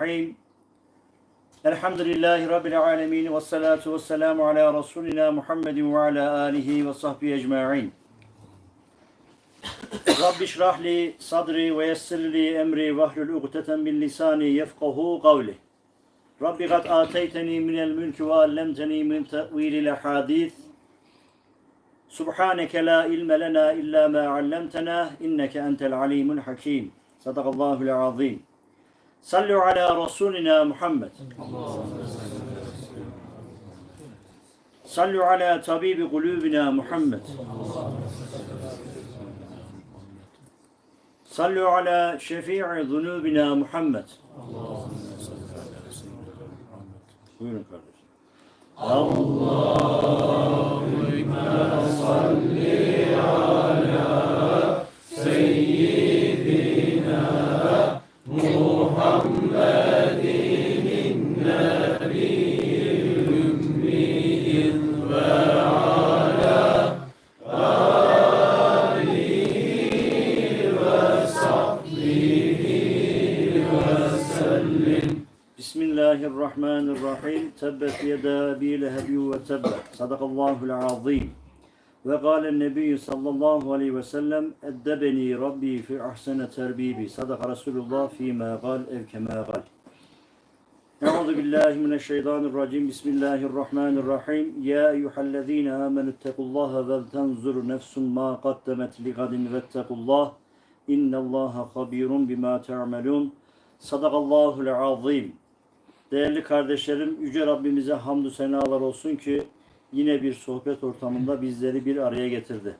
Bismillahirrahmanirrahim. Elhamdülillahi Rabbil alemin ve salatu ve selamu ala Resulina Muhammedin ve ala alihi ve sahbihi ecma'in. Rabbi şrahli sadri ve yessirli emri ve ahlul ugdeten min lisani yefkahu kavli. Rabbi kad ateyteni minel mülkü ve allemteni min te'vilil hadis. Subhaneke la ilme lena illa ma allamtena inneke entel alimul hakim. Sadakallahul azim. Sallu ala Resulina Muhammed. Sallu ala tabibi kulubina Muhammed. Sallu ala şefii zunubina Muhammed. Buyurun kardeşim. Bismillahirrahmanirrahim. Sadakallahul azim. Ve kâlen nebiyyü sallallahu aleyhi ve sellem eddebeni Rabbi fi ahsene terbibi. Sadaka Resulullah fîmâ gal ev kemâ gal. Euzu billahi mineşşeytanirracim. Bismillahirrahmanirrahim. Ya eyyühellezîne âmenü ittekullâhe vel tenzur nefsun mâ kaddemet li gadin vettekullah. İnnallâhe habîrun bimâ te'amelûn. Sadakallahul azim. Değerli kardeşlerim, Yüce Rabbimize hamdü senalar olsun ki yine bir sohbet ortamında bizleri bir araya getirdi.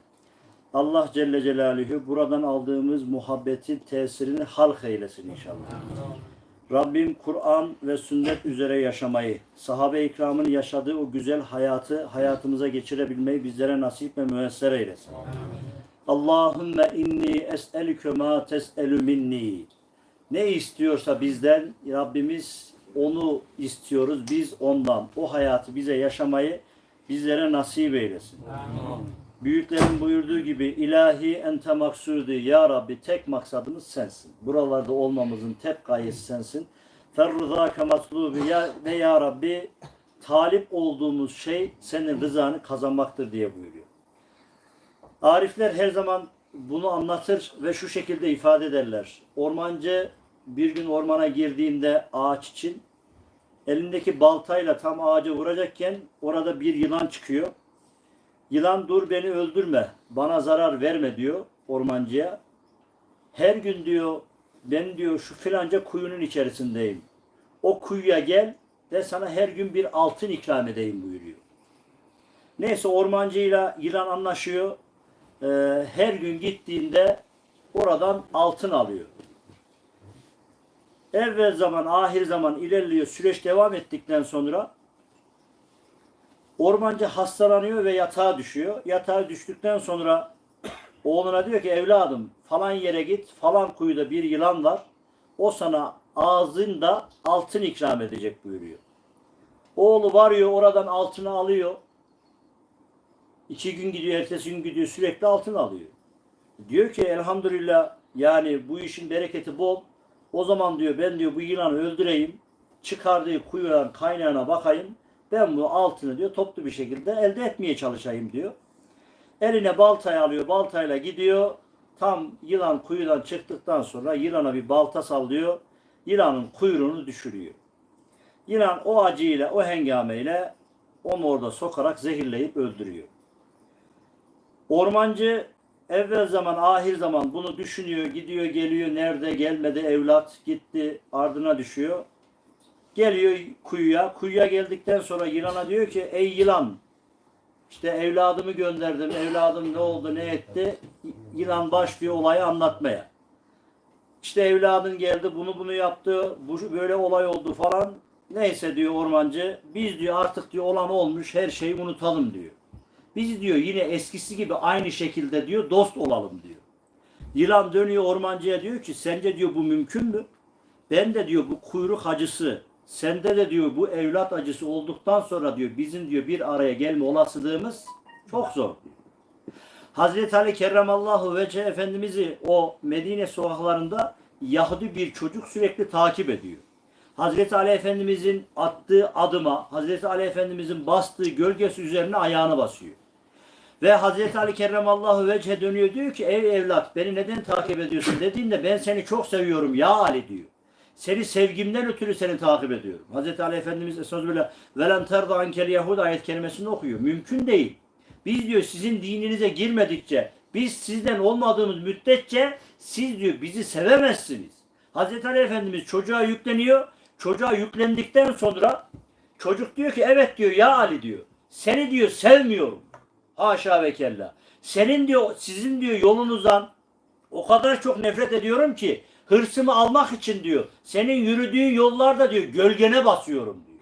Allah Celle Celaluhu buradan aldığımız muhabbetin tesirini halk eylesin inşallah. Rabbim Kur'an ve sünnet üzere yaşamayı, sahabe-i ikramın yaşadığı o güzel hayatı hayatımıza geçirebilmeyi bizlere nasip ve müesser eylesin. Allahümme inni es'elükü ma tes'elü minni. Ne istiyorsa bizden Rabbimiz onu istiyoruz. Biz ondan o hayatı bize yaşamayı bizlere nasip eylesin. Büyüklerin buyurduğu gibi ilahi ente maksudi ya Rabbi tek maksadımız sensin. Buralarda olmamızın tek gayesi sensin. Ferruzâke matlubi ya ve ya Rabbi talip olduğumuz şey senin rızanı kazanmaktır diye buyuruyor. Arifler her zaman bunu anlatır ve şu şekilde ifade ederler. Ormancı bir gün ormana girdiğinde ağaç için elindeki baltayla tam ağaca vuracakken orada bir yılan çıkıyor. Yılan dur beni öldürme, bana zarar verme diyor ormancıya. Her gün diyor ben diyor şu filanca kuyunun içerisindeyim. O kuyuya gel ve sana her gün bir altın ikram edeyim buyuruyor. Neyse ormancıyla yılan anlaşıyor. Ee, her gün gittiğinde oradan altın alıyor. Evvel zaman, ahir zaman ilerliyor. Süreç devam ettikten sonra ormancı hastalanıyor ve yatağa düşüyor. Yatağa düştükten sonra oğluna diyor ki evladım falan yere git. Falan kuyuda bir yılan var. O sana ağzında altın ikram edecek buyuruyor. Oğlu varıyor oradan altını alıyor. İki gün gidiyor, ertesi gün gidiyor sürekli altın alıyor. Diyor ki elhamdülillah yani bu işin bereketi bol. O zaman diyor ben diyor bu yılanı öldüreyim. Çıkardığı kuyuların kaynağına bakayım. Ben bu altını diyor toplu bir şekilde elde etmeye çalışayım diyor. Eline baltayı alıyor. Baltayla gidiyor. Tam yılan kuyudan çıktıktan sonra yılana bir balta sallıyor. Yılanın kuyruğunu düşürüyor. Yılan o acıyla, o hengameyle onu orada sokarak zehirleyip öldürüyor. Ormancı evvel zaman, ahir zaman bunu düşünüyor, gidiyor, geliyor, nerede gelmedi evlat, gitti, ardına düşüyor. Geliyor kuyuya, kuyuya geldikten sonra yılana diyor ki, ey yılan, işte evladımı gönderdim, evladım ne oldu, ne etti? Yılan başlıyor olayı anlatmaya. İşte evladın geldi, bunu bunu yaptı, bu böyle olay oldu falan. Neyse diyor ormancı, biz diyor artık diyor olan olmuş, her şeyi unutalım diyor. Biz diyor yine eskisi gibi aynı şekilde diyor dost olalım diyor. Yılan dönüyor ormancıya diyor ki sence diyor bu mümkün mü? Ben de diyor bu kuyruk acısı sende de diyor bu evlat acısı olduktan sonra diyor bizim diyor bir araya gelme olasılığımız çok zor diyor. Hazreti Ali Kerramallahu Vece Efendimiz'i o Medine sokaklarında Yahudi bir çocuk sürekli takip ediyor. Hazreti Ali Efendimizin attığı adıma, Hazreti Ali Efendimizin bastığı gölgesi üzerine ayağını basıyor. Ve Hazreti Ali Kerremallahu vece dönüyor diyor ki ey evlat beni neden takip ediyorsun dediğinde ben seni çok seviyorum ya Ali diyor. Seni sevgimden ötürü seni takip ediyorum. Hazreti Ali Efendimiz söz böyle velen terda ankel yahud ayet kelimesini okuyor. Mümkün değil. Biz diyor sizin dininize girmedikçe biz sizden olmadığımız müddetçe siz diyor bizi sevemezsiniz. Hazreti Ali Efendimiz çocuğa yükleniyor. Çocuğa yüklendikten sonra çocuk diyor ki evet diyor ya Ali diyor. Seni diyor sevmiyorum. Haşa ve kella. Senin diyor sizin diyor yolunuzdan o kadar çok nefret ediyorum ki hırsımı almak için diyor. Senin yürüdüğün yollarda diyor gölgene basıyorum diyor.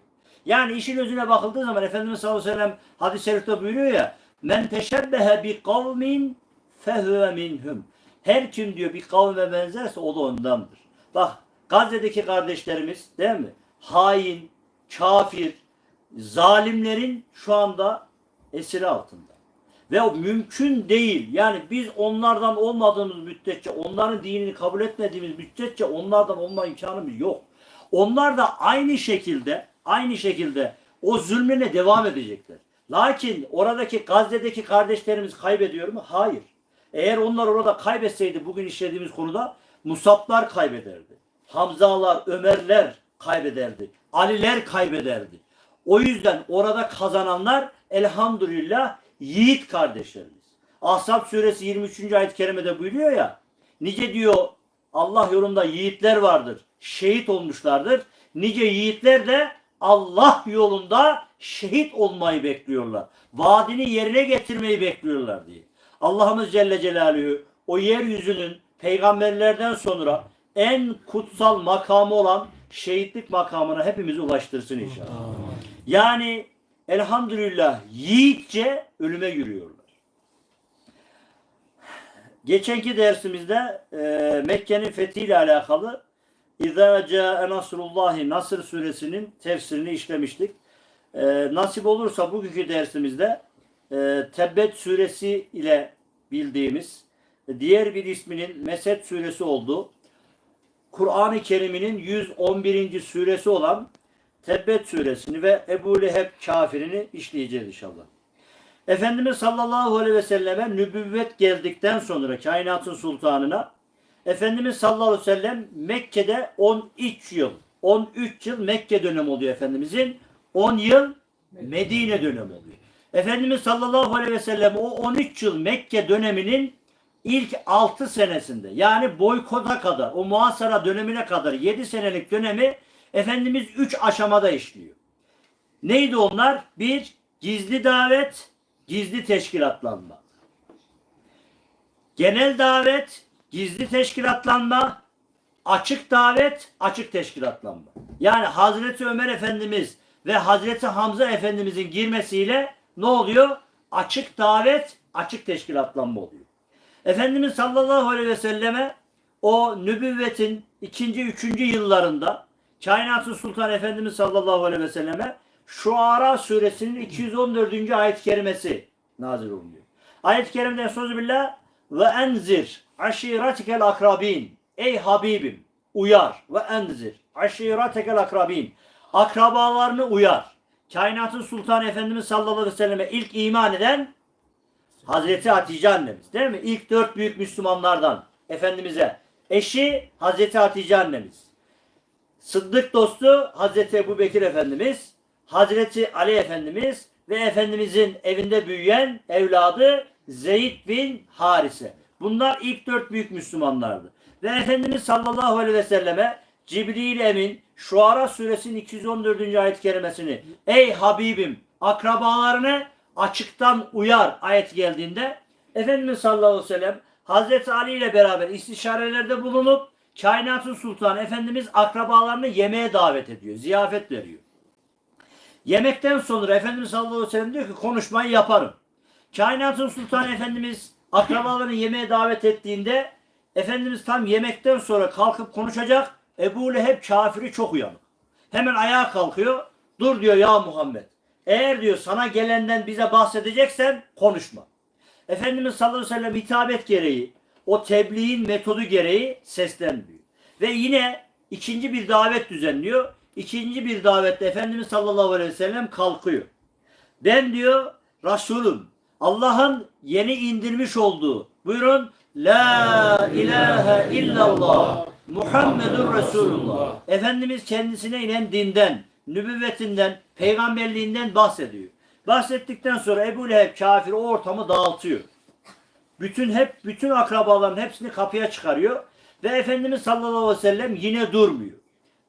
Yani işin özüne bakıldığı zaman Efendimiz sallallahu aleyhi ve sellem hadis-i şerifte buyuruyor ya men teşebbehe bi kavmin fehuve minhum. Her kim diyor bir kavme benzerse o da ondandır. Bak Gazze'deki kardeşlerimiz değil mi? Hain, kafir, zalimlerin şu anda esiri altında. Ve mümkün değil. Yani biz onlardan olmadığımız müddetçe, onların dinini kabul etmediğimiz müddetçe onlardan olma imkanımız yok. Onlar da aynı şekilde, aynı şekilde o zulmüne devam edecekler. Lakin oradaki Gazze'deki kardeşlerimiz kaybediyor mu? Hayır. Eğer onlar orada kaybetseydi bugün işlediğimiz konuda Musablar kaybederdi. Hamzalar, Ömerler kaybederdi. Aliler kaybederdi. O yüzden orada kazananlar elhamdülillah yiğit kardeşlerimiz. Ahzab suresi 23. ayet-i kerimede buyuruyor ya. Nice diyor Allah yolunda yiğitler vardır. Şehit olmuşlardır. Nice yiğitler de Allah yolunda şehit olmayı bekliyorlar. Vaadini yerine getirmeyi bekliyorlar diye. Allah'ımız Celle Celaluhu o yeryüzünün peygamberlerden sonra en kutsal makamı olan şehitlik makamına hepimizi ulaştırsın inşallah. Yani elhamdülillah yiğitçe ölüme yürüyorlar. Geçenki dersimizde e, Mekke'nin fethiyle alakalı İzâ câe nasrullahi Nasr suresinin tefsirini işlemiştik. E, nasip olursa bugünkü dersimizde e, Tebbet suresi ile bildiğimiz diğer bir isminin Mesed suresi olduğu Kur'an-ı Kerim'inin 111. suresi olan Tebbet suresini ve Ebu Leheb kafirini işleyeceğiz inşallah. Efendimiz sallallahu aleyhi ve selleme nübüvvet geldikten sonra kainatın sultanına Efendimiz sallallahu aleyhi ve sellem Mekke'de 13 yıl 13 yıl Mekke dönemi oluyor Efendimizin 10 yıl Medine dönemi oluyor. Efendimiz sallallahu aleyhi ve sellem o 13 yıl Mekke döneminin ilk 6 senesinde yani boykota kadar o muhasara dönemine kadar 7 senelik dönemi Efendimiz 3 aşamada işliyor. Neydi onlar? Bir, gizli davet, gizli teşkilatlanma. Genel davet, gizli teşkilatlanma, açık davet, açık teşkilatlanma. Yani Hazreti Ömer Efendimiz ve Hazreti Hamza Efendimizin girmesiyle ne oluyor? Açık davet, açık teşkilatlanma oluyor. Efendimiz sallallahu aleyhi ve selleme o nübüvvetin ikinci, üçüncü yıllarında Kainatın Sultan Efendimiz sallallahu aleyhi ve selleme Şuara suresinin 214. ayet-i kerimesi nazil oluyor. Ayet-i kerimeden sözü billah ve enzir aşiretikel akrabin ey Habibim uyar ve enzir aşiretekel akrabin akrabalarını uyar. Kainatın Sultan Efendimiz sallallahu aleyhi ve selleme ilk iman eden Hazreti Hatice annemiz değil mi? İlk dört büyük Müslümanlardan Efendimiz'e. Eşi Hazreti Hatice annemiz. Sıddık dostu Hazreti Ebu Bekir Efendimiz, Hazreti Ali Efendimiz ve Efendimizin evinde büyüyen evladı Zeyd bin Harise. Bunlar ilk dört büyük Müslümanlardı. Ve Efendimiz sallallahu aleyhi ve selleme Cibril Emin Şuara suresinin 214. ayet-i kerimesini Ey Habibim akrabalarını açıktan uyar ayet geldiğinde Efendimiz sallallahu aleyhi ve sellem Hazreti Ali ile beraber istişarelerde bulunup kainatın sultanı Efendimiz akrabalarını yemeğe davet ediyor. Ziyafet veriyor. Yemekten sonra Efendimiz sallallahu aleyhi ve sellem diyor ki konuşmayı yaparım. Kainatın sultanı Efendimiz akrabalarını yemeğe davet ettiğinde Efendimiz tam yemekten sonra kalkıp konuşacak. Ebu Leheb kafiri çok uyanık. Hemen ayağa kalkıyor. Dur diyor ya Muhammed. Eğer diyor sana gelenden bize bahsedeceksen konuşma. Efendimiz sallallahu aleyhi ve sellem hitabet gereği o tebliğin metodu gereği seslenmiyor. Ve yine ikinci bir davet düzenliyor. ikinci bir davette Efendimiz sallallahu aleyhi ve sellem kalkıyor. Ben diyor Resulüm Allah'ın yeni indirmiş olduğu buyurun La ilahe illallah Muhammedun Resulullah Efendimiz kendisine inen dinden, nübüvvetinden, peygamberliğinden bahsediyor. Bahsettikten sonra Ebu Leheb kafir o ortamı dağıtıyor. Bütün hep bütün akrabaların hepsini kapıya çıkarıyor ve Efendimiz sallallahu aleyhi ve sellem yine durmuyor.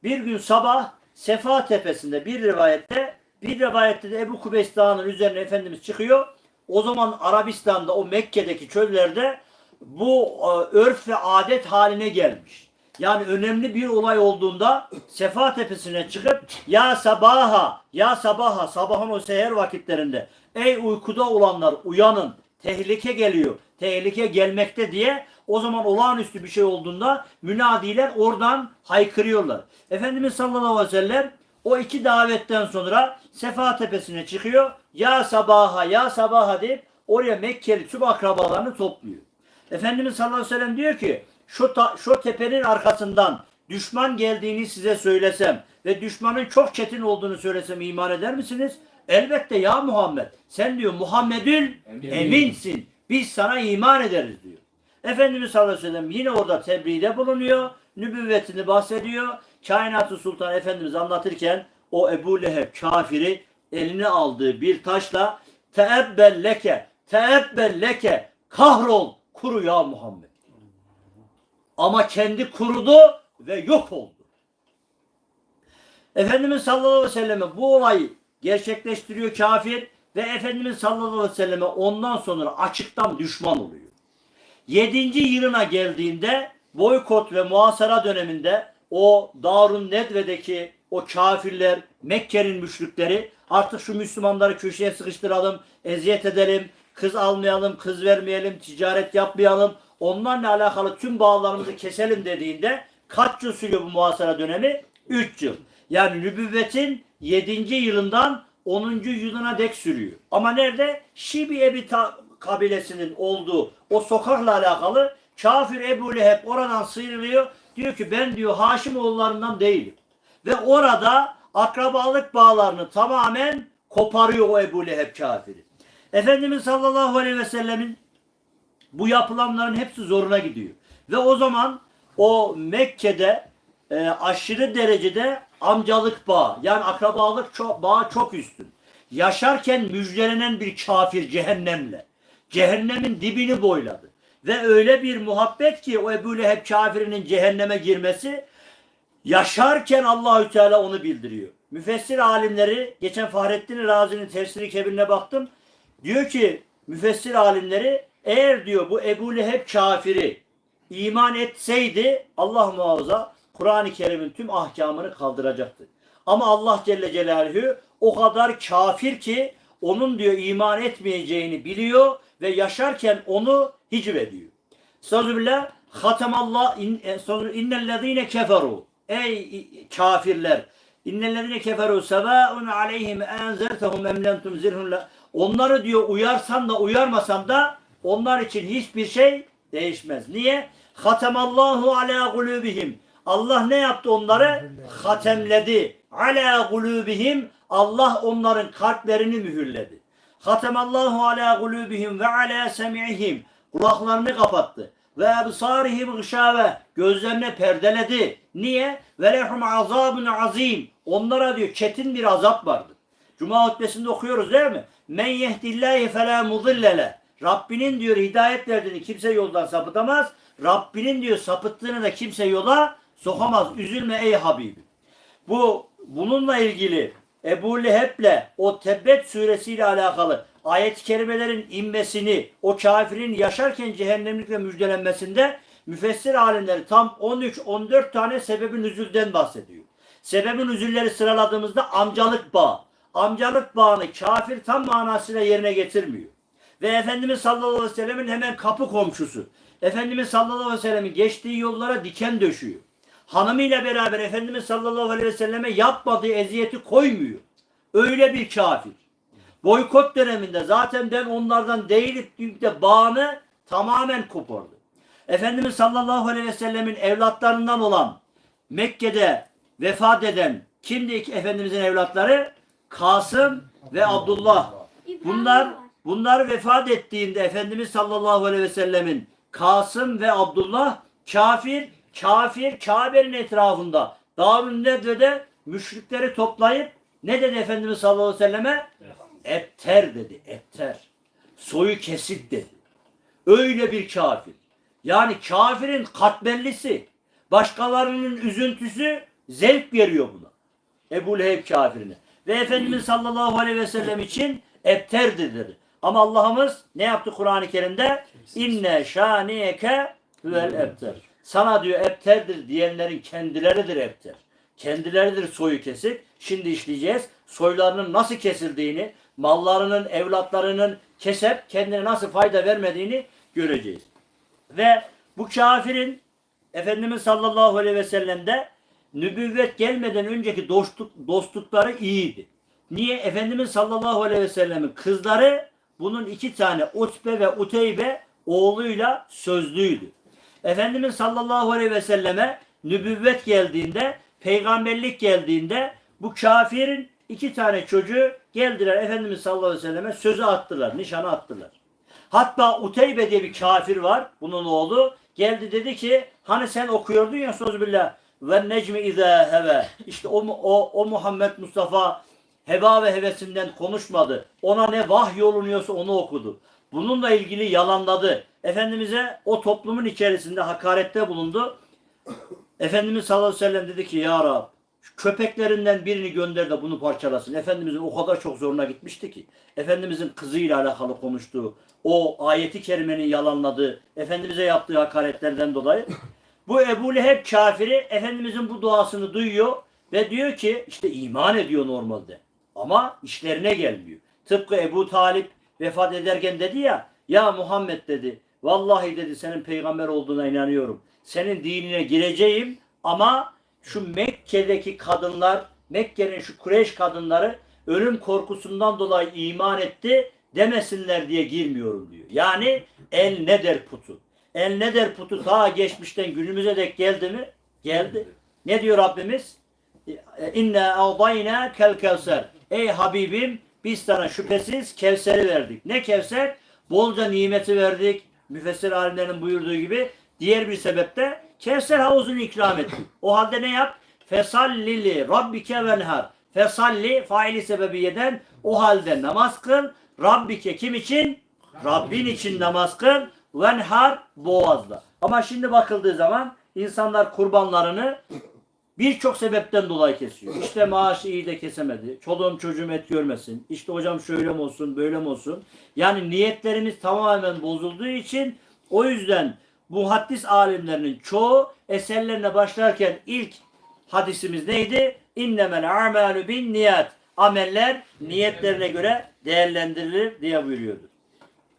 Bir gün sabah Sefa tepesinde bir rivayette bir rivayette de Ebu Kubeys Dağı'nın üzerine Efendimiz çıkıyor. O zaman Arabistan'da o Mekke'deki çöllerde bu e, örf ve adet haline gelmiş. Yani önemli bir olay olduğunda Sefa tepesine çıkıp ya sabaha ya sabaha sabahın o seher vakitlerinde ey uykuda olanlar uyanın tehlike geliyor tehlike gelmekte diye o zaman olağanüstü bir şey olduğunda münadiler oradan haykırıyorlar. Efendimiz sallallahu aleyhi ve sellem o iki davetten sonra Sefa tepesine çıkıyor. Ya sabaha ya sabaha deyip oraya Mekkeli tüm akrabalarını topluyor. Efendimiz sallallahu aleyhi ve sellem diyor ki şu, ta- şu tepenin arkasından düşman geldiğini size söylesem ve düşmanın çok çetin olduğunu söylesem iman eder misiniz? Elbette ya Muhammed. Sen diyor Muhammedül eminsin. Biz sana iman ederiz diyor. Efendimiz sallallahu aleyhi ve sellem yine orada tebriğde bulunuyor. Nübüvvetini bahsediyor. Kainatı Sultan Efendimiz anlatırken o Ebu Leheb kafiri eline aldığı bir taşla teebbel leke teebbel leke kahrol kuru ya Muhammed. Ama kendi kurudu ve yok oldu. Efendimiz sallallahu aleyhi ve selleme bu olayı gerçekleştiriyor kafir ve Efendimiz sallallahu aleyhi ve selleme ondan sonra açıktan düşman oluyor. 7. yılına geldiğinde boykot ve muhasara döneminde o Darun Nedve'deki o kafirler, Mekke'nin müşrikleri artık şu Müslümanları köşeye sıkıştıralım, eziyet edelim, kız almayalım, kız vermeyelim, ticaret yapmayalım, onlarla alakalı tüm bağlarımızı keselim dediğinde kaç yıl sürüyor bu muhasara dönemi? 3 yıl. Yani nübüvvetin 7. yılından 10. yılına dek sürüyor. Ama nerede? Şibi Ebi kabilesinin olduğu o sokakla alakalı kafir Ebu Leheb oradan sıyrılıyor. Diyor ki ben diyor Haşimoğullarından değilim. Ve orada akrabalık bağlarını tamamen koparıyor o Ebu Leheb kafiri. Efendimiz sallallahu aleyhi ve sellemin bu yapılanların hepsi zoruna gidiyor. Ve o zaman o Mekke'de e, aşırı derecede amcalık bağı yani akrabalık çok, bağı çok üstün. Yaşarken müjdelenen bir kafir cehennemle. Cehennemin dibini boyladı. Ve öyle bir muhabbet ki o Ebu Leheb kafirinin cehenneme girmesi yaşarken Allahü Teala onu bildiriyor. Müfessir alimleri geçen Fahrettin Razi'nin tefsiri kebirine baktım. Diyor ki müfessir alimleri eğer diyor bu Ebu Leheb kafiri iman etseydi Allah muhafaza Kur'an-ı Kerim'in tüm ahkamını kaldıracaktı. Ama Allah Celle Celaluhu o kadar kafir ki onun diyor iman etmeyeceğini biliyor ve yaşarken onu hicv ediyor. Hatemallah in, e, innellezine keferu. Ey kafirler. İnnellezine keferu sevaun aleyhim enzertehum em lem tunzirhum la. Onları diyor uyarsan da uyarmasan da onlar için hiçbir şey değişmez. Niye? Hatemallahu ala kulubihim. Allah ne yaptı onları? Hatemledi. Ala kulubihim. Allah onların kalplerini mühürledi. Hatemallahu ala kulubihim ve ala sem'ihim. Kulaklarını kapattı. Ve ebsarihim gışave. Gözlerine perdeledi. Niye? Ve lehum azabun azim. Onlara diyor çetin bir azap vardır. Cuma hutbesinde okuyoruz değil mi? Men yehdillahi felâ mudillele. Rabbinin diyor hidayet verdiğini kimse yoldan sapıtamaz. Rabbinin diyor sapıttığını da kimse yola sokamaz. Üzülme ey Habibim. Bu bununla ilgili Ebu Leheb'le o Tebbet suresiyle alakalı ayet-i kerimelerin inmesini, o kafirin yaşarken cehennemlikle müjdelenmesinde müfessir alimleri tam 13-14 tane sebebin üzülden bahsediyor. Sebebin üzülleri sıraladığımızda amcalık bağı. Amcalık bağını kafir tam manasıyla yerine getirmiyor. Ve Efendimiz sallallahu aleyhi ve sellemin hemen kapı komşusu. Efendimiz sallallahu aleyhi ve sellemin geçtiği yollara diken döşüyor. Hanımıyla beraber Efendimiz sallallahu aleyhi ve selleme yapmadığı eziyeti koymuyor. Öyle bir kafir. Boykot döneminde zaten ben onlardan değilim deyip de bağını tamamen kopardı. Efendimiz sallallahu aleyhi ve sellemin evlatlarından olan Mekke'de vefat eden Kimdi ki Efendimizin evlatları? Kasım ve Abdullah. Bunlar bunlar vefat ettiğinde Efendimiz sallallahu aleyhi ve sellemin Kasım ve Abdullah kafir, kafir Kabe'nin etrafında Darun Nedve'de müşrikleri toplayıp ne dedi Efendimiz sallallahu aleyhi ve selleme? Epter dedi, epter. Soyu kesik dedi. Öyle bir kafir. Yani kafirin katmerlisi. Başkalarının üzüntüsü zevk veriyor buna. Ebu Leheb kafirine. Ve Efendimiz sallallahu aleyhi ve sellem için epterdir dedi. Ama Allah'ımız ne yaptı Kur'an-ı Kerim'de? İnne şaniyeke huvel epter. Sana diyor epterdir diyenlerin kendileridir epter. Kendileridir soyu kesik. Şimdi işleyeceğiz. Soylarının nasıl kesildiğini, mallarının, evlatlarının kesep kendine nasıl fayda vermediğini göreceğiz. Ve bu kafirin Efendimiz sallallahu aleyhi ve sellem'de nübüvvet gelmeden önceki dostluk, dostlukları iyiydi. Niye? Efendimiz sallallahu aleyhi ve sellemin kızları bunun iki tane Utbe ve Uteybe oğluyla sözlüydü. Efendimiz sallallahu aleyhi ve selleme nübüvvet geldiğinde, peygamberlik geldiğinde bu kafirin iki tane çocuğu geldiler Efendimiz sallallahu aleyhi ve selleme sözü attılar, nişanı attılar. Hatta Uteybe diye bir kafir var. Bunun oğlu. Geldi dedi ki hani sen okuyordun ya sözbillah ve necmi izâ heve. İşte o, o, o Muhammed Mustafa heva ve hevesinden konuşmadı. Ona ne vahiy olunuyorsa onu okudu. Bununla ilgili yalanladı. Efendimiz'e o toplumun içerisinde hakarette bulundu. Efendimiz sallallahu aleyhi ve sellem dedi ki ya Rab şu köpeklerinden birini gönder de bunu parçalasın. Efendimizin o kadar çok zoruna gitmişti ki. Efendimizin kızıyla alakalı konuştuğu, o ayeti kerimenin yalanladığı, Efendimiz'e yaptığı hakaretlerden dolayı. Bu Ebu Leheb kafiri Efendimizin bu duasını duyuyor ve diyor ki işte iman ediyor normalde. Ama işlerine gelmiyor. Tıpkı Ebu Talip vefat ederken dedi ya ya Muhammed dedi vallahi dedi senin peygamber olduğuna inanıyorum. Senin dinine gireceğim ama şu Mekke'deki kadınlar Mekke'nin şu Kureyş kadınları ölüm korkusundan dolayı iman etti demesinler diye girmiyorum diyor. Yani el ne der putu. El ne der putu ta geçmişten günümüze dek geldi mi? Geldi. Ne diyor Rabbimiz? İnne avdayna kel kevser. Ey Habibim biz sana şüphesiz Kevser'i verdik. Ne Kevser? Bolca nimeti verdik. Müfessir alimlerin buyurduğu gibi. Diğer bir sebepte Kevser havuzunu ikram ettik. O halde ne yap? Fesallili Rabbike venhar. Fesalli faili sebebiyeden o halde namaz kıl. Rabbike kim için? Rabbin için namaz kıl. Venhar boğazla. Ama şimdi bakıldığı zaman insanlar kurbanlarını birçok sebepten dolayı kesiyor. İşte maaşı iyi de kesemedi. Çoluğum çocuğum et görmesin. İşte hocam şöyle mi olsun böyle mi olsun. Yani niyetlerimiz tamamen bozulduğu için o yüzden bu hadis alimlerinin çoğu eserlerine başlarken ilk hadisimiz neydi? İnnemel a'malu bin niyat. Ameller niyetlerine göre değerlendirilir diye buyuruyordu.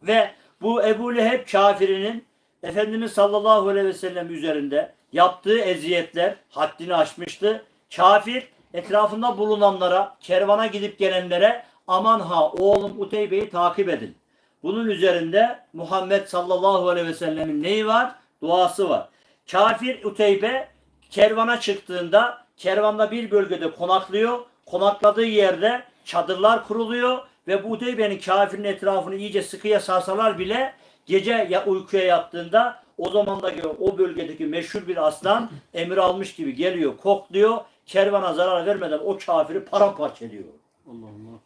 Ve bu Ebu Leheb kafirinin Efendimiz sallallahu aleyhi ve sellem üzerinde yaptığı eziyetler haddini aşmıştı. Kafir etrafında bulunanlara, kervana gidip gelenlere aman ha oğlum Uteybe'yi takip edin. Bunun üzerinde Muhammed sallallahu aleyhi ve sellemin neyi var? Duası var. Kafir Uteybe kervana çıktığında kervanda bir bölgede konaklıyor. Konakladığı yerde çadırlar kuruluyor ve bu Uteybe'nin kafirin etrafını iyice sıkıya sarsalar bile gece ya uykuya yattığında o zamandaki o bölgedeki meşhur bir aslan emir almış gibi geliyor, kokluyor. Kervana zarar vermeden o kafiri paramparça ediyor. Allah Allah.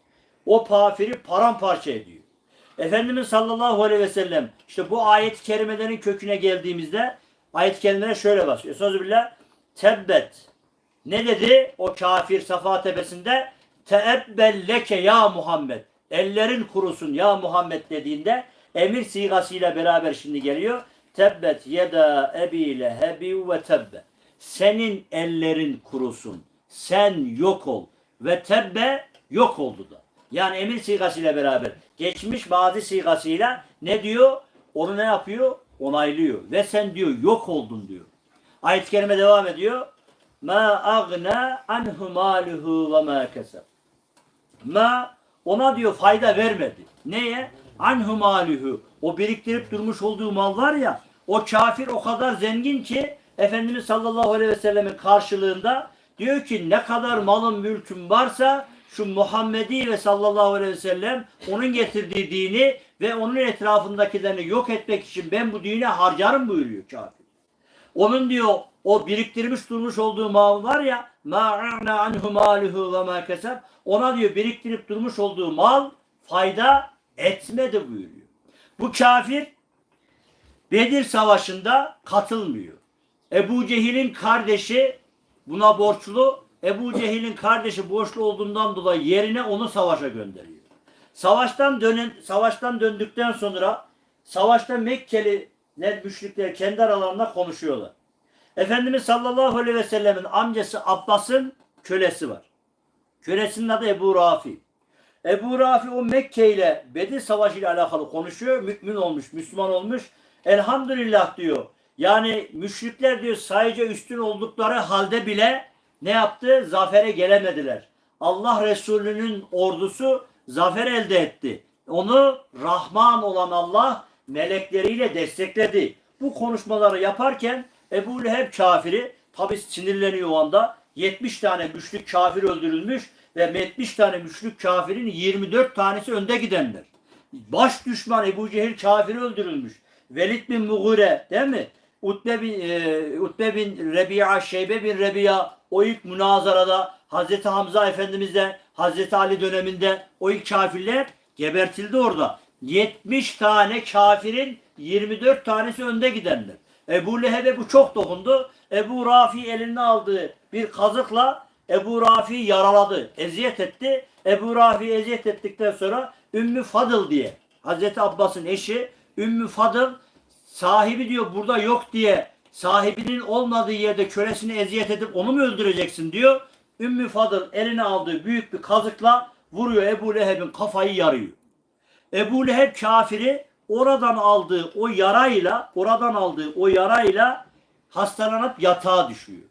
O kafiri paramparça ediyor. Efendimiz sallallahu aleyhi ve sellem işte bu ayet-i kerimelerin köküne geldiğimizde ayet-i kerimelere şöyle başlıyor. Sözü tebbet. Ne dedi o kafir Safa tepesinde? Teebbelleke ya Muhammed. Ellerin kurusun ya Muhammed dediğinde emir sigasıyla beraber şimdi geliyor. Tebbet yeda ebi lehebi ve tebbe. Senin ellerin kurusun. Sen yok ol. Ve tebbe yok oldu da. Yani emir sigasıyla beraber. Geçmiş mazi sigasıyla ne diyor? Onu ne yapıyor? Onaylıyor. Ve sen diyor yok oldun diyor. Ayet-i kerime devam ediyor. Ma agna anhu maluhu ve ma keseb. Ma ona diyor fayda vermedi. Neye? Anhu maluhu. O biriktirip durmuş olduğu mal var ya o kafir o kadar zengin ki Efendimiz sallallahu aleyhi ve sellemin karşılığında Diyor ki ne kadar malın mülkün varsa şu Muhammedi ve sallallahu aleyhi ve sellem onun getirdiği dini ve onun etrafındakilerini yok etmek için ben bu dine harcarım buyuruyor kafir. Onun diyor o biriktirmiş durmuş olduğu mal var ya ma'ana anhu maluhu ve ma keseb ona diyor biriktirip durmuş olduğu mal fayda etmedi buyuruyor. Bu kafir Bedir Savaşı'nda katılmıyor. Ebu Cehil'in kardeşi buna borçlu. Ebu Cehil'in kardeşi borçlu olduğundan dolayı yerine onu savaşa gönderiyor. Savaştan dönen savaştan döndükten sonra savaşta Mekkeliler müşrikler kendi aralarında konuşuyorlar. Efendimiz sallallahu aleyhi ve sellemin amcası Abbas'ın kölesi var. Kölesinin adı Ebu Rafi. Ebu Rafi o Mekke ile Bedir Savaşı ile alakalı konuşuyor. Mümin olmuş, Müslüman olmuş. Elhamdülillah diyor. Yani müşrikler diyor sadece üstün oldukları halde bile ne yaptı? Zafere gelemediler. Allah Resulü'nün ordusu zafer elde etti. Onu Rahman olan Allah melekleriyle destekledi. Bu konuşmaları yaparken Ebu Leheb kafiri tabi sinirleniyor o anda. 70 tane müşrik kafir öldürülmüş ve 70 tane müşrik kafirin 24 tanesi önde gidenler. Baş düşman Ebu Cehil kafiri öldürülmüş. Velid bin Mughire değil mi? Utbe bin, e, Utbe bin Rebi'a, Şeybe bin Rebi'a o ilk münazarada Hazreti Hamza Efendimiz'de, Hazreti Ali döneminde o ilk kafirler gebertildi orada. 70 tane kafirin 24 tanesi önde gidenler. Ebu Leheb'e bu çok dokundu. Ebu Rafi eline aldığı bir kazıkla Ebu Rafi yaraladı, eziyet etti. Ebu Rafi eziyet ettikten sonra Ümmü Fadıl diye Hazreti Abbas'ın eşi Ümmü Fadıl sahibi diyor burada yok diye sahibinin olmadığı yerde kölesini eziyet edip onu mu öldüreceksin diyor. Ümmü Fadıl eline aldığı büyük bir kazıkla vuruyor Ebu Leheb'in kafayı yarıyor. Ebu Leheb kafiri oradan aldığı o yarayla oradan aldığı o yarayla hastalanıp yatağa düşüyor.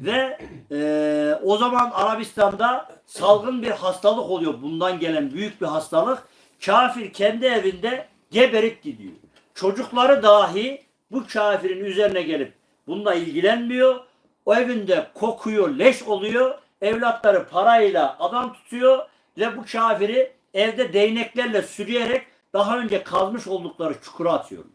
Ve e, o zaman Arabistan'da salgın bir hastalık oluyor. Bundan gelen büyük bir hastalık. Kafir kendi evinde geberip gidiyor. Çocukları dahi bu kafirin üzerine gelip bununla ilgilenmiyor. O evinde kokuyor, leş oluyor. Evlatları parayla adam tutuyor ve bu kafiri evde değneklerle sürüyerek daha önce kazmış oldukları çukura atıyorlar.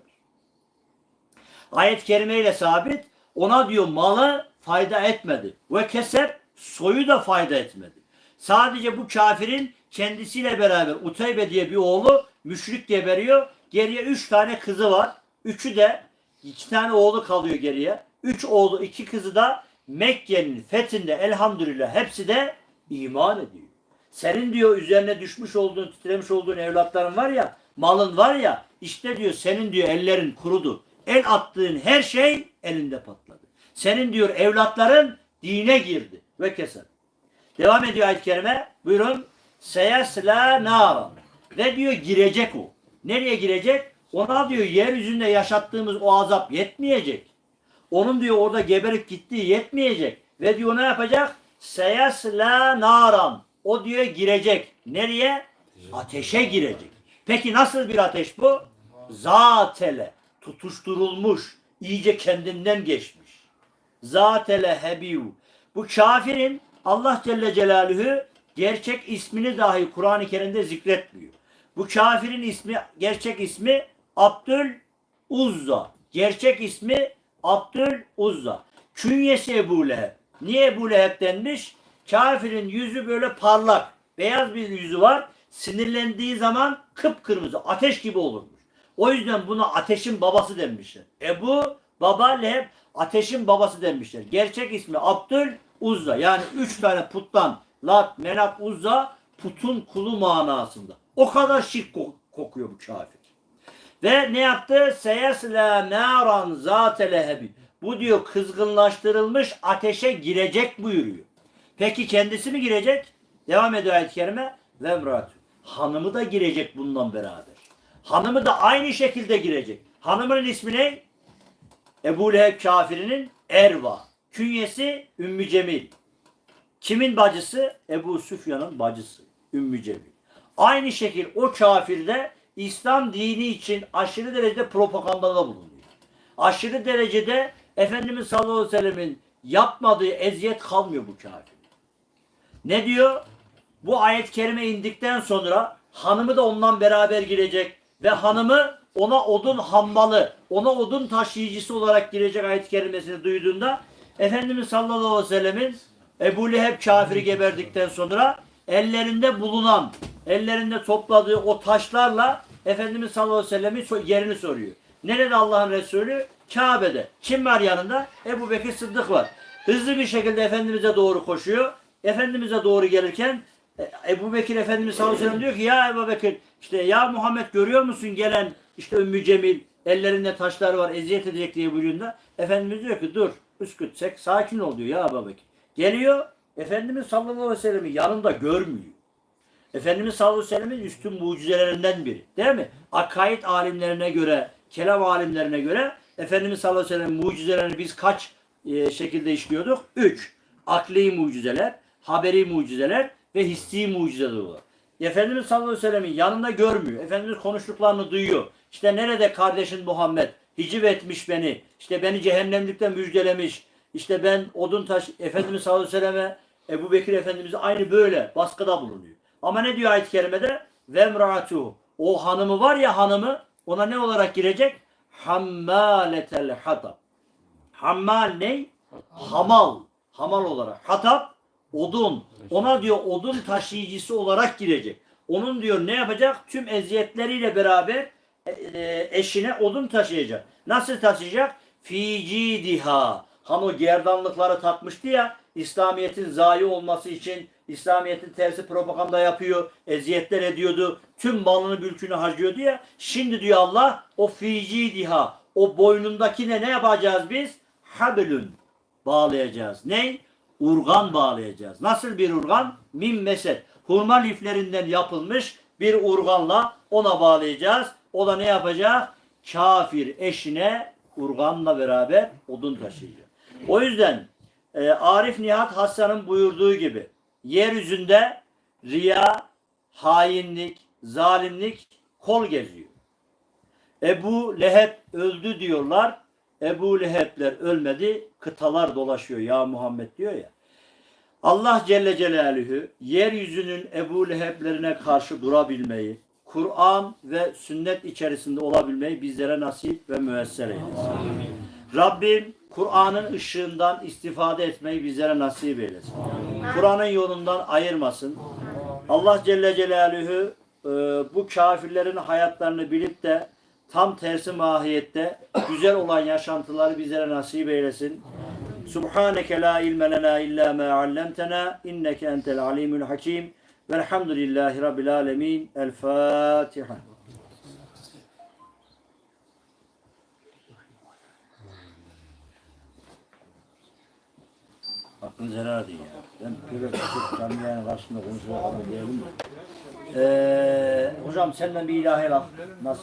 Ayet-i kerime ile sabit ona diyor malı fayda etmedi. Ve kesep soyu da fayda etmedi. Sadece bu kafirin kendisiyle beraber Utaybe diye bir oğlu müşrik geberiyor. Geriye üç tane kızı var. Üçü de iki tane oğlu kalıyor geriye. Üç oğlu iki kızı da Mekke'nin fethinde elhamdülillah hepsi de iman ediyor. Senin diyor üzerine düşmüş olduğun, titremiş olduğun evlatların var ya, malın var ya, işte diyor senin diyor ellerin kurudu. El attığın her şey elinde patladı. Senin diyor evlatların dine girdi ve keser. Devam ediyor ayet-i kerime. Buyurun. Seyesla naran. Ve diyor girecek o. Nereye girecek? Ona diyor yeryüzünde yaşattığımız o azap yetmeyecek. Onun diyor orada geberip gittiği yetmeyecek. Ve diyor ne yapacak? Seyesla naran. O diyor girecek. Nereye? Ateşe girecek. Peki nasıl bir ateş bu? Zatele. Tutuşturulmuş. iyice kendinden geçmiş. Zatele hebiyu. Bu kafirin Allah Celle Celaluhu gerçek ismini dahi Kur'an-ı Kerim'de zikretmiyor. Bu kafirin ismi, gerçek ismi Abdül Uzza. Gerçek ismi Abdül Uzza. Künyesi Ebu Leheb. Niye Ebu Leheb denmiş? Kafirin yüzü böyle parlak. Beyaz bir yüzü var. Sinirlendiği zaman kıpkırmızı, ateş gibi olurmuş. O yüzden buna ateşin babası denmişler. Ebu Baba Leheb ateşin babası denmişler. Gerçek ismi Abdül Uzza. Yani üç tane puttan Lat, Menat, Uzza putun kulu manasında. O kadar şirk ko- kokuyor bu kafir. Ve ne yaptı? Seyesle naran zate lehebi. Bu diyor kızgınlaştırılmış ateşe girecek buyuruyor. Peki kendisi mi girecek? Devam ediyor ayet-i kerime. Ve. Hanımı da girecek bundan beraber. Hanımı da aynı şekilde girecek. Hanımının ismi ne? Ebu Leheb kafirinin Erva. Künyesi Ümmü Cemil. Kimin bacısı? Ebu Süfyan'ın bacısı. Ümmü Cemil. Aynı şekil o kafirde İslam dini için aşırı derecede propagandada bulunuyor. Aşırı derecede Efendimiz sallallahu aleyhi ve sellemin yapmadığı eziyet kalmıyor bu kafir. Ne diyor? Bu ayet-i kerime indikten sonra hanımı da ondan beraber girecek ve hanımı ona odun hammalı, ona odun taşıyıcısı olarak girecek ayet-i kerimesini duyduğunda Efendimiz sallallahu aleyhi ve sellemin Ebu Leheb kafiri geberdikten sonra ellerinde bulunan, ellerinde topladığı o taşlarla Efendimiz sallallahu aleyhi ve sellemin yerini soruyor. Nerede Allah'ın Resulü? Kabe'de. Kim var yanında? Ebu Bekir Sıddık var. Hızlı bir şekilde Efendimiz'e doğru koşuyor. Efendimiz'e doğru gelirken e, Ebu Bekir Efendimiz sallallahu aleyhi ve sellem diyor ki ya Ebu Bekir işte ya Muhammed görüyor musun gelen işte Ümmü Cemil ellerinde taşlar var eziyet edecek diye buyurduğunda Efendimiz diyor ki dur üskütsek sakin ol diyor ya Ebu Bekir. Geliyor Efendimiz sallallahu aleyhi ve sellem'i yanında görmüyor. Efendimiz sallallahu aleyhi ve sellem'in üstün mucizelerinden biri. Değil mi? Akaid alimlerine göre, kelam alimlerine göre Efendimiz sallallahu aleyhi ve sellem'in mucizelerini biz kaç e, şekilde işliyorduk? Üç. Akli mucizeler, haberi mucizeler ve hissi mucizeler var. Efendimiz sallallahu aleyhi ve sellem'in yanında görmüyor. Efendimiz konuştuklarını duyuyor. İşte nerede kardeşin Muhammed? Hiciv etmiş beni. İşte beni cehennemlikten müjdelemiş. İşte ben odun taş Efendimiz sallallahu aleyhi ve selleme Ebu Bekir Efendimiz aynı böyle baskıda bulunuyor. Ama ne diyor ayet-i kerimede? Vemratu. O hanımı var ya hanımı ona ne olarak girecek? Hammaletel hatab. Hammal ne? Hamal. Hamal olarak. Hatap odun. Ona diyor odun taşıyıcısı olarak girecek. Onun diyor ne yapacak? Tüm eziyetleriyle beraber e, e, eşine odun taşıyacak. Nasıl taşıyacak? Ficidiha. Hani o gerdanlıkları takmıştı ya İslamiyet'in zayi olması için İslamiyet'in tersi propaganda yapıyor, eziyetler ediyordu, tüm malını mülkünü harcıyordu ya. Şimdi diyor Allah o ficidiha, o boynundakine ne yapacağız biz? Hablün bağlayacağız. Ne? Urgan bağlayacağız. Nasıl bir urgan? Min meset. Hurma liflerinden yapılmış bir urganla ona bağlayacağız. O da ne yapacak? Kafir eşine urganla beraber odun taşıyacak. O yüzden e, Arif Nihat Hasan'ın buyurduğu gibi yeryüzünde riya, hainlik, zalimlik kol geziyor. Ebu Leheb öldü diyorlar. Ebu Leheb'ler ölmedi, kıtalar dolaşıyor ya Muhammed diyor ya. Allah Celle Celaluhu yeryüzünün Ebu Leheb'lerine karşı durabilmeyi, Kur'an ve sünnet içerisinde olabilmeyi bizlere nasip ve müessir eylesin. Rabbim Kur'an'ın ışığından istifade etmeyi bizlere nasip eylesin. Kur'an'ın yolundan ayırmasın. Allah Celle Celaluhu e, bu kafirlerin hayatlarını bilip de tam tersi mahiyette güzel olan yaşantıları bizlere nasip eylesin. Subhaneke la ilme lena illa ma allamtena inneke entel alimul hakim. Velhamdülillahi rabbil alemin. El Fatiha. Aklınız helal edin ya. Ben böyle canlı yayın karşısında konuşuyorum diyelim mi? Ee, hocam senden bir ilahi laf. Nasıl?